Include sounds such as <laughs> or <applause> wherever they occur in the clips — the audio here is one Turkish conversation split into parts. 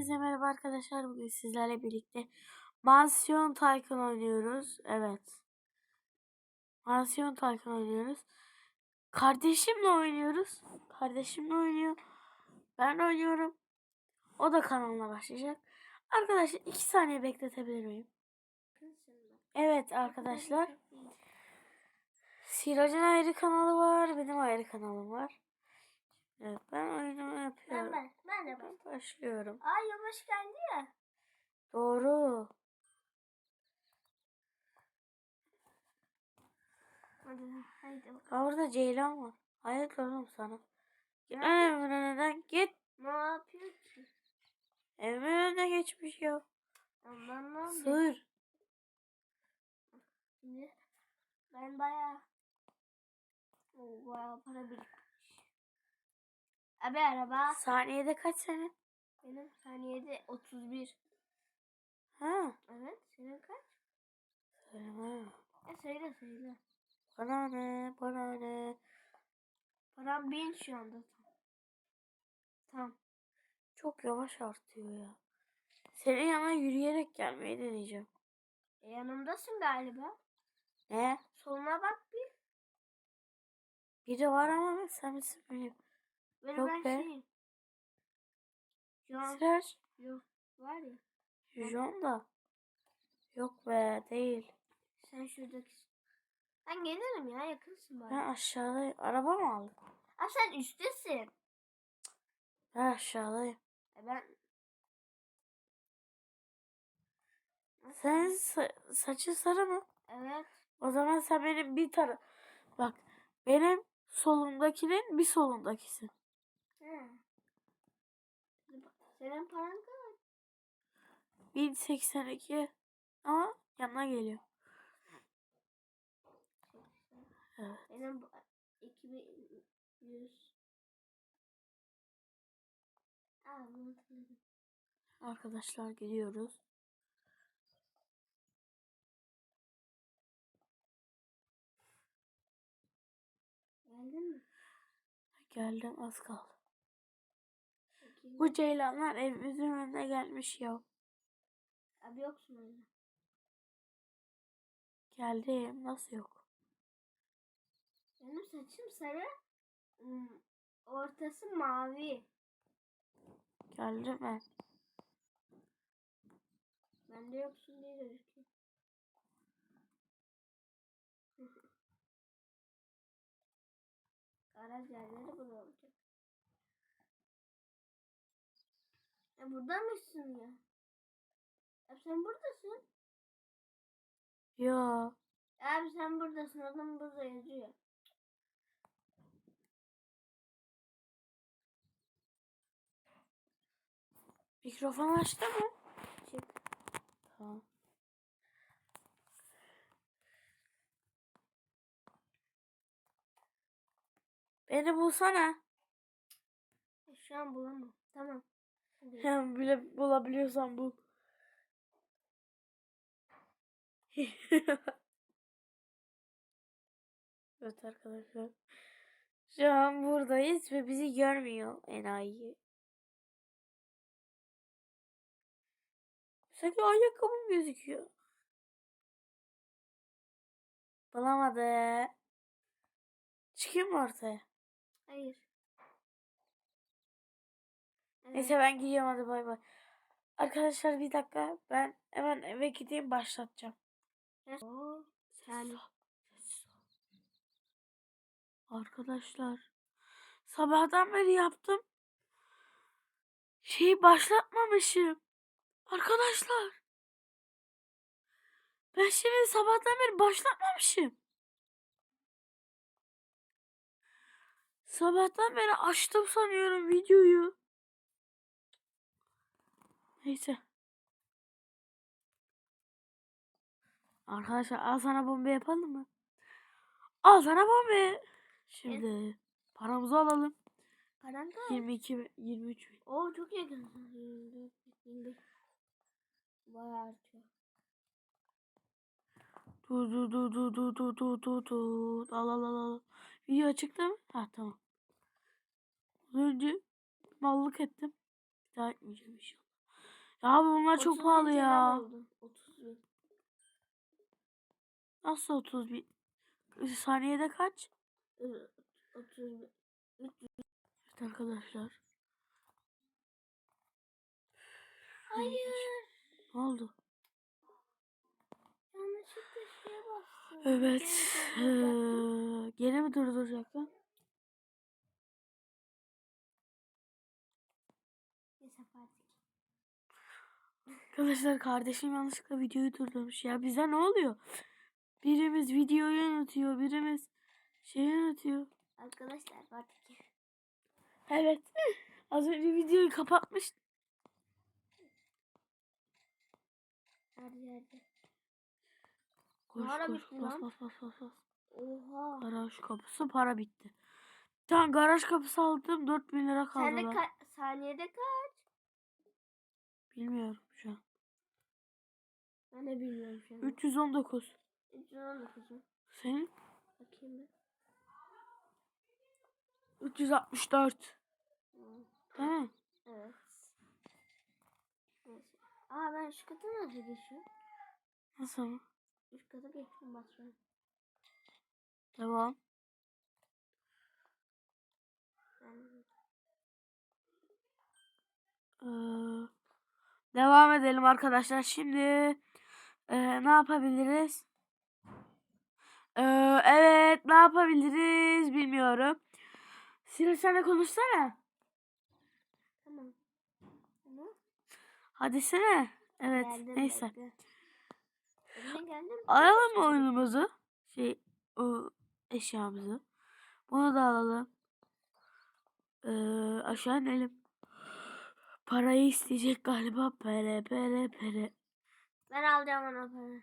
Hepinize merhaba arkadaşlar. Bugün sizlerle birlikte Mansiyon Tycoon oynuyoruz. Evet. Mansiyon Tycoon oynuyoruz. Kardeşimle oynuyoruz. Kardeşimle oynuyor. Ben oynuyorum. O da kanalına başlayacak. Arkadaşlar iki saniye bekletebilir miyim? Evet arkadaşlar. Siracın ayrı kanalı var. Benim ayrı kanalım var. Evet ben oyunumu Ben yapıyorum. ben. Ben de ben. Ben başlıyorum. Ay yavaş geldi ya. Doğru. Hadi haydi bakalım. Orada Ceylan var. Hayır oğlum sana. Git lan evimin önünden git. Ne yapıyor ki? Evimin önüne geçmiş ya. Aman ne yapıyor? Sığır. Ben bayağı bayağı para birikmiş. Abi araba Saniyede kaç sene? benim saniyede 31. Ha. Evet senin kaç? Söyleme. E söyle söyle. Bana ne? Bana ne? Param 1000 şu anda. Tamam. Çok yavaş artıyor ya. Senin yanına yürüyerek gelmeyi deneyeceğim. E, yanımdasın galiba. Ne? Soluna bak bir. Biri var ama sen misin benim? Böyle Yok ben be. şeyim. Yok var ya. Jujon da. Yok be değil. Sen şuradaki. Ben gelirim ya yakınsın bana. Ben aşağıdayım. Araba mı aldın? Aa sen üsttesin. Ben aşağıdayım. E ben Senin sa- saçın sarı mı? evet. O zaman sen benim bir tara bak benim solumdakinin bir solundakisin. Senin paran kaç? 1082 ama yanına geliyor. Evet. Benim bu- 2100. Aa bunu hatırladım. Arkadaşlar gidiyoruz. Geldin mi? Geldim az kaldı. Bu ceylanlar evimizin önüne gelmiş ya. Abi yoksun öyle. Geldim nasıl yok? Benim saçım sarı. Ortası mavi. Geldim ben. Bende yoksun diye gözüküyor. <laughs> Garaj yerleri burada E burada mısın ya? Ya sen buradasın. Yo. Abi sen buradasın. Adam burada yazıyor. Mikrofon açtı mı? Çık. Tamam. Beni bulsana. E, Şu an bulamam. Tamam. Hem bile bulabiliyorsan bul. <laughs> evet arkadaşlar. Şu an buradayız ve bizi görmüyor enayi. Sanki ayakkabım gözüküyor. Bulamadı. Çıkayım mı ortaya? Hayır. Neyse ben gidiyorum hadi bay bay. Arkadaşlar bir dakika ben hemen eve gideyim başlatacağım. Oo, sen Arkadaşlar sabahtan beri yaptım. Şeyi başlatmamışım. Arkadaşlar. Ben şimdi sabahtan beri başlatmamışım. Sabahtan beri açtım sanıyorum videoyu. Neyse. Arkadaşlar al sana bomba yapalım mı? Al sana bomba. Şimdi paramızı alalım. paran kaç? 22 ve 23 bin. Oo çok yakın. 24, 25. Bayağı artıyor. Dur dur dur dur dur dur dur dur dur. Al al al al. Video çıktı mı? Ha tamam. Az önce mallık ettim. Bir daha etmeyeceğim inşallah. Ya abi bunlar 30 çok bin pahalı ya. oldu. 30 bin. Nasıl 30 bin? Saniyede kaç? Ö, 30 bin. Evet arkadaşlar. Hayır. Ne oldu? Yanlışlıkla şeye bastım. Evet. Geri Gene mi durduracaktın? Neyse Arkadaşlar kardeşim yanlışlıkla videoyu durdurmuş ya. Bize ne oluyor? Birimiz videoyu yönetiyor, birimiz şey yönetiyor. Arkadaşlar artık. Evet. Az önce videoyu kapatmış. Her yerde. Koş Para koş bitti bas bas bas bas bas. Oha. Garaj kapısı para bitti. Tamam garaj kapısı aldım 4000 lira kaldı Sen de ka- saniyede kaç? Bilmiyorum. Ben de bilmiyorum şu an. 319. 319 mu? Senin? Bakayım bir. 364. Hı, Değil mi? Evet. Neyse. Aa ben şu kata nasıl geçiyorum? Nasıl? Üst kata geçtim basıyorum. Devam. Ben... Ee, devam edelim arkadaşlar. Şimdi ee, ne yapabiliriz? Ee, evet ne yapabiliriz bilmiyorum. Sira sen de konuşsana. Tamam. Tamam. Hadi sene. Evet Geldim, neyse. geldim. Alalım mı oyunumuzu? Şey o eşyamızı. Bunu da alalım. Ee, aşağı inelim. Parayı isteyecek galiba. Pere pere pere. Ben alacağım ona para.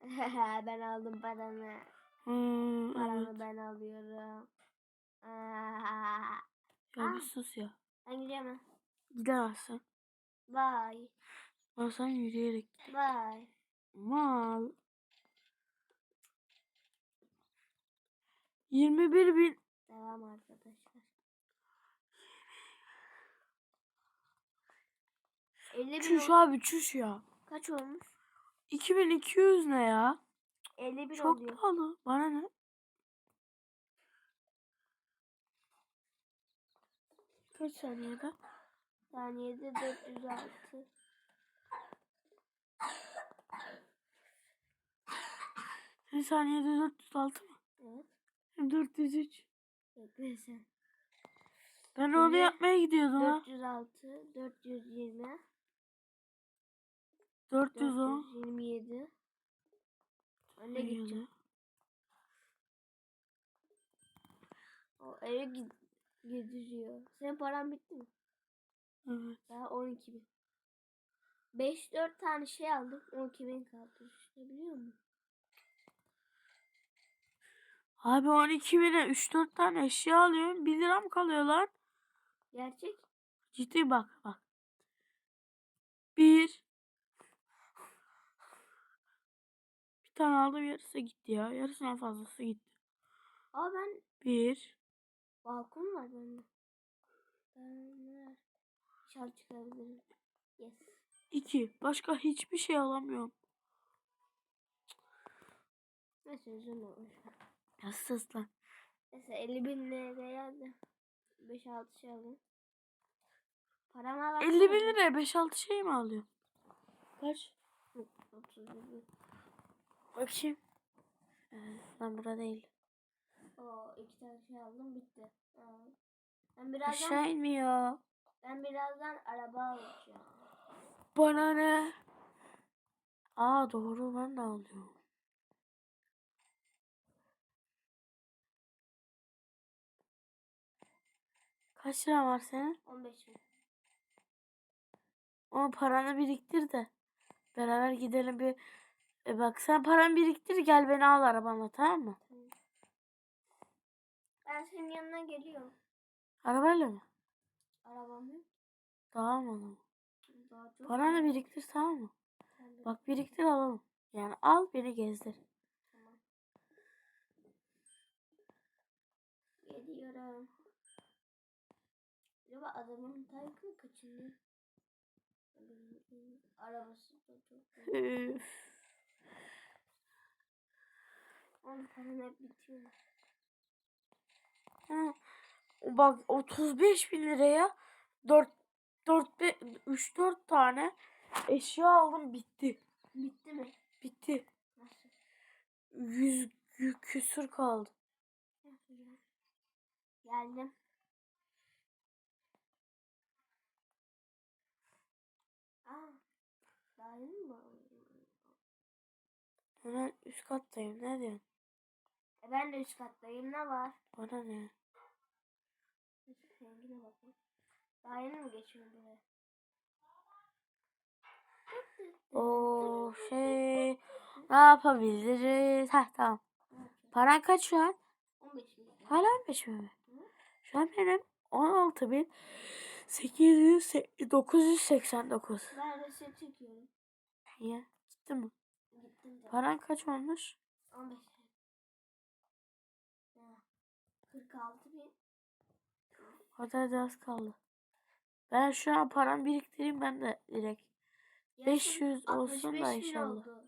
<laughs> ben aldım paranı. Hmm, Paranı evet. ben alıyorum. Ya bir Ah. sus ya. ben gidiyorum. ha. Gidemezsin. Bye. Ama sen yürüyerek. git. Bye. Mal. 21 bin. Devam arkadaşlar. 50 bin Çüş abi çüş ya. Kaç olmuş? 2200 ne ya? 50 bin Çok oluyor. pahalı. Bana ne? Kaç saniyede? Saniyede 406. Senin saniyede 406 mı? Evet. Hem 403. Bekle sen. Ben onu yapmaya gidiyordum ha. 406, 420, 410. 427. Ben de gideceğim. O eve gid gidiyor. Senin paran bitti mi? Evet. Daha 12 bin. 5-4 tane şey aldım. 12 bin kaldı. Düşünebiliyor musun? Abi 12 bine 3-4 tane eşya alıyorum. 1 lira mı kalıyor lan? Gerçek. Ciddi bak bak. 1 tane aldım yarısı gitti ya. Yarısından fazlası gitti. Aa ben 1 balkon var bende. Ben ver. Şal çıkarabilirim. Yes. 2 Başka hiçbir şey alamıyorum. Neyse üzülme. boş ver. Ya sus lan. Neyse 50 bin liraya da 5-6 şey alayım. Paramı al. 50 bin liraya 5-6 şey mi alıyor? Kaç? 30 bin. Bakayım. Ee, lan burada değil. Oo iki tane şey aldım bitti. Ha. Ben birazdan Aşağı inmiyor. ben birazdan araba alacağım. Bana ne? Aa doğru ben de alıyorum. Kaç lira var senin? 15 bin. Ama paranı biriktir de. Beraber gidelim bir. E bak sen paranı biriktir gel beni al arabanla tamam mı? Ben senin yanına geliyorum. Arabayla mı? Arabam yok. Tamam o zaman. Daha çok. Paranı biriktir tamam mı? Tabii. Bak biriktir alalım. Yani al beni gezdir. Geliyorum. Acaba adamın tankını kaçırdı. Arabası da çok. Üf. Oğlum paran hep bitiyor. Ha, Bak 35 bin liraya 4 4 3 4 tane eşya aldım bitti. Bitti mi? Bitti. Nasıl? 100 küsür kaldı. Geldim. Aa, daha yeni mi üst kattayım. Ne diyorsun? E ben de üst kattayım. Ne var? Bana ne? Rengine bakın. Daha yeni mi geçiyorum buraya? O şey ne yapabiliriz? Heh tamam. Paran kaç şu an? 15 bin. Hala 15 mi? Hı? Şu an benim 16 bin 800 989. Ben resim çekiyorum. Niye? Ciddi mi? Gittim de. Paran kaç olmuş? 15 bin. Ha, 46 bin. Hadi hadi az kaldı. Ben şu an param biriktireyim ben de direkt. Yaşım 500 olsun 65 da inşallah. oldu.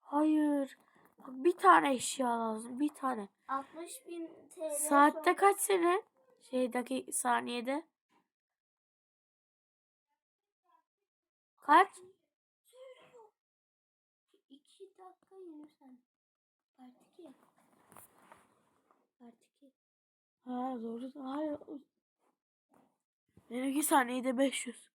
Hayır. Bir tane eşya lazım. Bir tane. 60 bin TL. Saatte sonra- kaç sene? Şeydeki saniyede. Kaç? Söylüyor. 2 dakika 20 saniye. Part 2. Part 2. Ha doğru. Hayır. Benimki saniyede 500.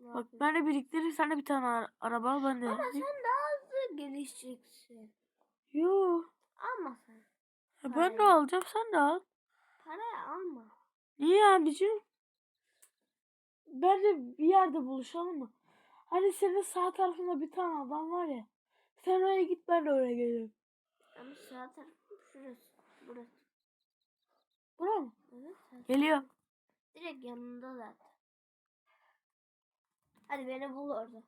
Ne Bak ben de biriktireyim sen de bir tane ara- araba al ben de. Ama sen daha hızlı gelişeceksin. Yo. Alma sen. Ya Ben de alacağım sen de al. Parayı alma. Niye abicim? Ben de bir yerde buluşalım mı? Hani senin sağ tarafında bir tane adam var ya. Sen oraya git ben de oraya gelirim. Ama sağ tarafım şurası. Burası. Bura mı? Evet. Geliyor. Direkt yanında zaten. Hadi beni bul orada.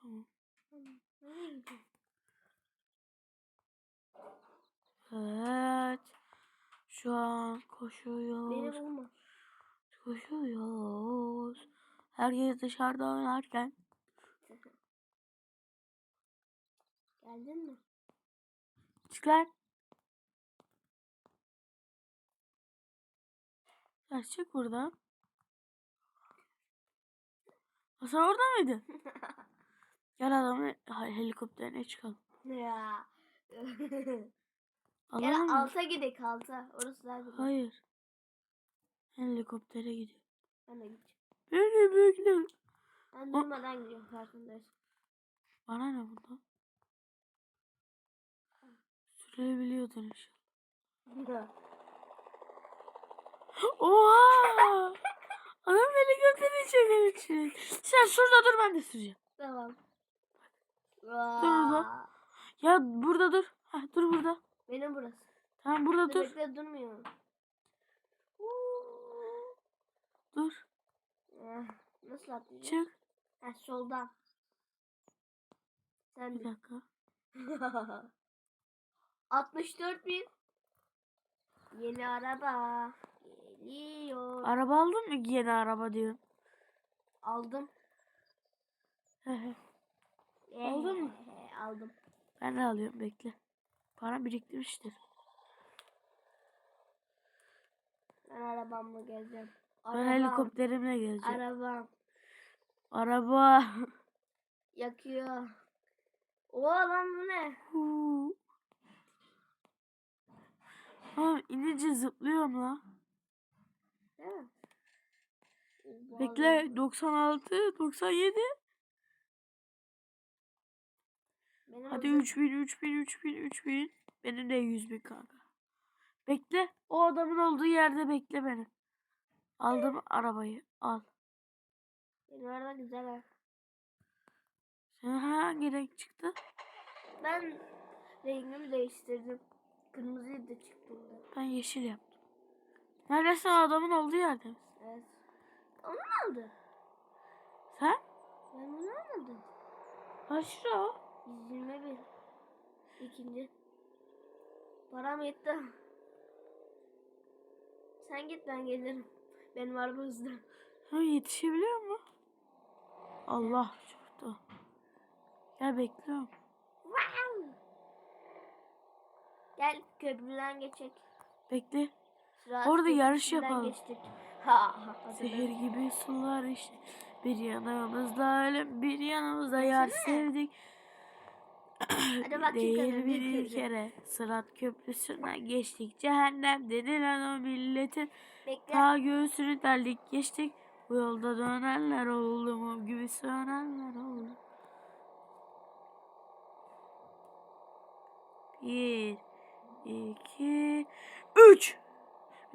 Tamam. Evet. Şu an Beni koşuyoruz. bulma. Koşuyoruz. Herkes dışarıda oynarken. <laughs> Geldin mi? Çık buradan. Ha, Sen orada mıydın? <laughs> Gel adamı helikopterine çıkalım. ya. <laughs> Alalım Gel mı? alta gidelim alta. Orası daha güzel. Hayır. Helikoptere gidiyor. Ben de gideceğim. Beni bekle. Ben O- durmadan gidiyorum farkındayız. Bana ne bundan? Sürebiliyordun inşallah. <laughs> Oha! Adam helikopterin içine geçecek. Sen şurada dur ben de süreceğim. tamam. orada. Ya burada dur. Heh, dur burada. Benim burası. Tamam burada Dur. dur. Bekle durmuyor. Dur. Eh, Nasıl atlayacağım? Çık. Ha, soldan. Sen Bir dakika. <laughs> 64 bin. Yeni araba. Geliyor. Araba aldın mı? Yeni araba diyorsun. Aldım. Aldın mı? Eh, Aldım. ben de alıyorum bekle. Para biriktirmiştir. Ben arabamla geleceğim. Ben Arabam. helikopterimle geleceğim. Arabam. Araba. <laughs> Yakıyor. O lan bu ne? Huu. Oğlum inince zıplıyorum la. Değil mi? Bu Bekle 96, 97. Benim Hadi hızım- 3000, 3000, 3000, 3000. Benim de 100 bin kanka. Bekle. O adamın olduğu yerde bekle beni. Aldım arabayı. Al. Benim araba güzel ha. Senin hangi renk çıktı? Ben rengimi değiştirdim. Kırmızıydı çıktığında. Ben yeşil yaptım. Neredesin adamın olduğu yerde misin? Evet. Onu mu aldın? Sen? Ben onu almadım. Kaç lira o? 121. İkinci. Param yetti. Sen git ben gelirim. Benim araba hızlı. Ha, yetişebiliyor mu? Allah çarptı. Gel bekliyorum. Wow. Gel köprüden geçecek. Bekle. Orada yarış yapalım. Geçtik. Ha. Zehir gibi sular işte. Bir yanımızda ölüm, bir yanımızda yar sevdik. Değil bir bir kere. Sırat köprüsünden geçtik cehennem denilen o milletin Bekle. Ta göğsünü deldik geçtik Bu yolda dönenler oldu mum gibi sönenler oldu Bir iki Üç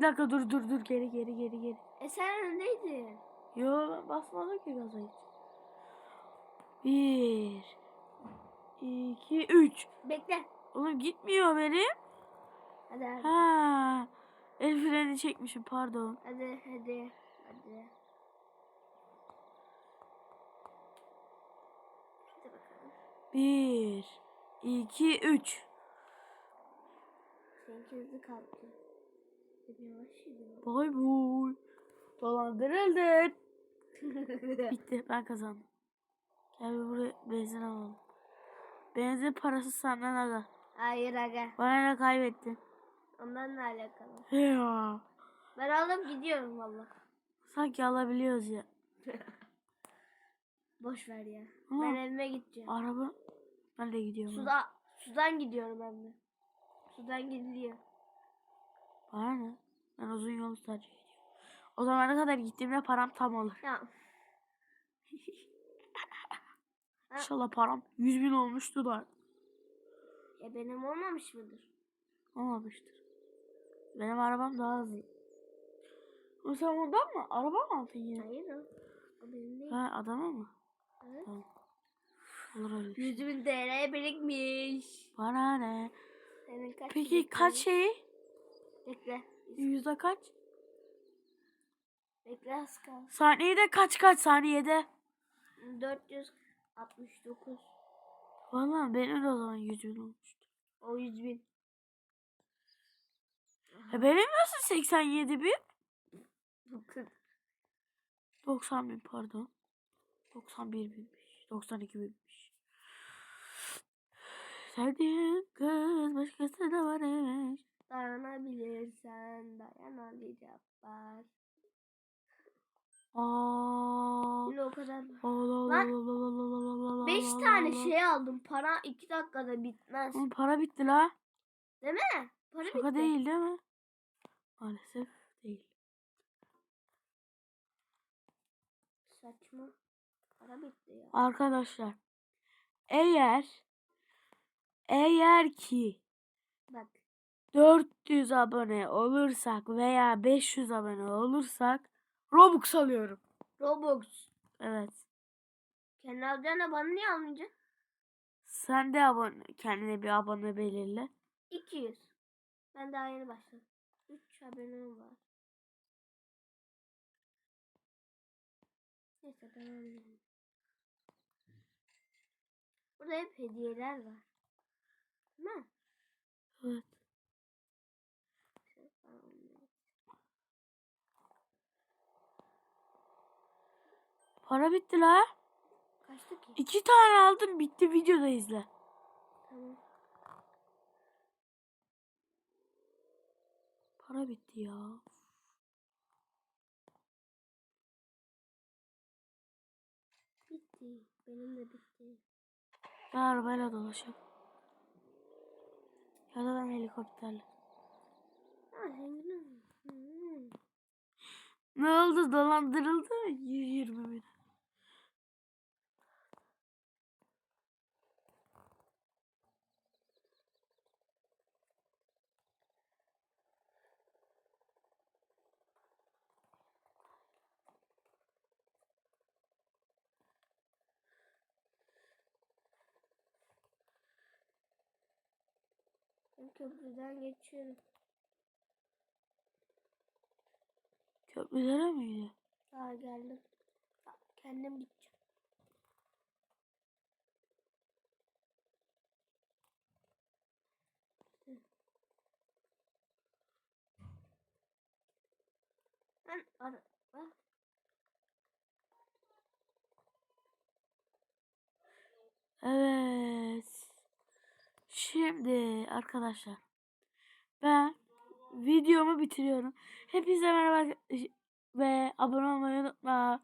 Bir dakika dur dur dur geri geri geri geri E sen öndeydin. Yo basmadım ki gaza hiç Bir iki üç Bekle. Oğlum gitmiyor benim Hadi hadi. Ha, el freni çekmişim pardon. Hadi hadi. Hadi. Bir, iki, üç. Seninki hızlı kalktı. Bay bay. Dolandırıldın. <laughs> Bitti ben kazandım. Gel buraya benzin alalım. Benzin parası senden aga. Hayır aga. Bana ne kaybettin? Ondan ne alakalı? Ya. Ben alıp gidiyorum valla. Sanki alabiliyoruz ya. <laughs> Boş ver ya. Ama Ben evime gideceğim. araba ben de gidiyorum. Suda, sudan gidiyorum ben de. Sudan gidiliyor. Bana ne? Ben uzun yolu tercih ediyorum. O zamana kadar gittiğimde param tam olur. Ya. <laughs> İnşallah param 100 bin olmuştu da. Ya benim olmamış mıdır? Olmamıştır. Benim arabam daha hızlı. O sen ondan mı? Araba mı aldın yine? Hayır o. O benim değil. Ha adama mı? Evet. Tamam. Olur öyle bir şey. 100 bin TL birikmiş. Bana ne? Senin kaç Peki birikmiş? kaç şey? Bekle. Yüzde kaç? Bekle az kaldı. Saniyede kaç kaç saniyede? 469. Valla benim de o zaman 100 bin olmuştu. O 100 bin. E benim nasıl 87 bin? 90 bin pardon. 91 binmiş. 92 binmiş. Sevdiğin kız başkası da var evet. Dayanabilirsen dayan Ali Cabbar. Aa. Yine o kadar Lan, Allah Allah Allah Allah Allah Allah 5 Allah tane şey aldım. Para 2 dakikada bitmez. Oğlum para bitti la. Değil mi? Para Şaka bitti. değil değil mi? Maalesef değil. Saçma. Para bitti ya. Arkadaşlar eğer eğer ki. 400 abone olursak veya 500 abone olursak Robux alıyorum. Robux. Evet. Kendi alacağına bana niye almayacaksın? Sen de abone, kendine bir abone belirle. 200. Ben daha yeni başladım. 3 abonem var. Neyse devam edelim. Burada hep hediyeler var. Değil mi? Evet. Para bitti la. Kaçtı ki? İki tane aldım bitti videoda izle. Tamam. Para bitti ya. Bitti. Benim de bitti. Ben arabayla dolaşıyorum. Ya da ben helikopterle. Ha. Ne oldu dolandırıldı mı? 120 bin. köprüden geçiyorum. Köprülere miydi? Aa geldim. Kendim gideceğim. Ben ara. Evet. Şimdi arkadaşlar ben videomu bitiriyorum. Hepinize merhaba ve abone olmayı unutma.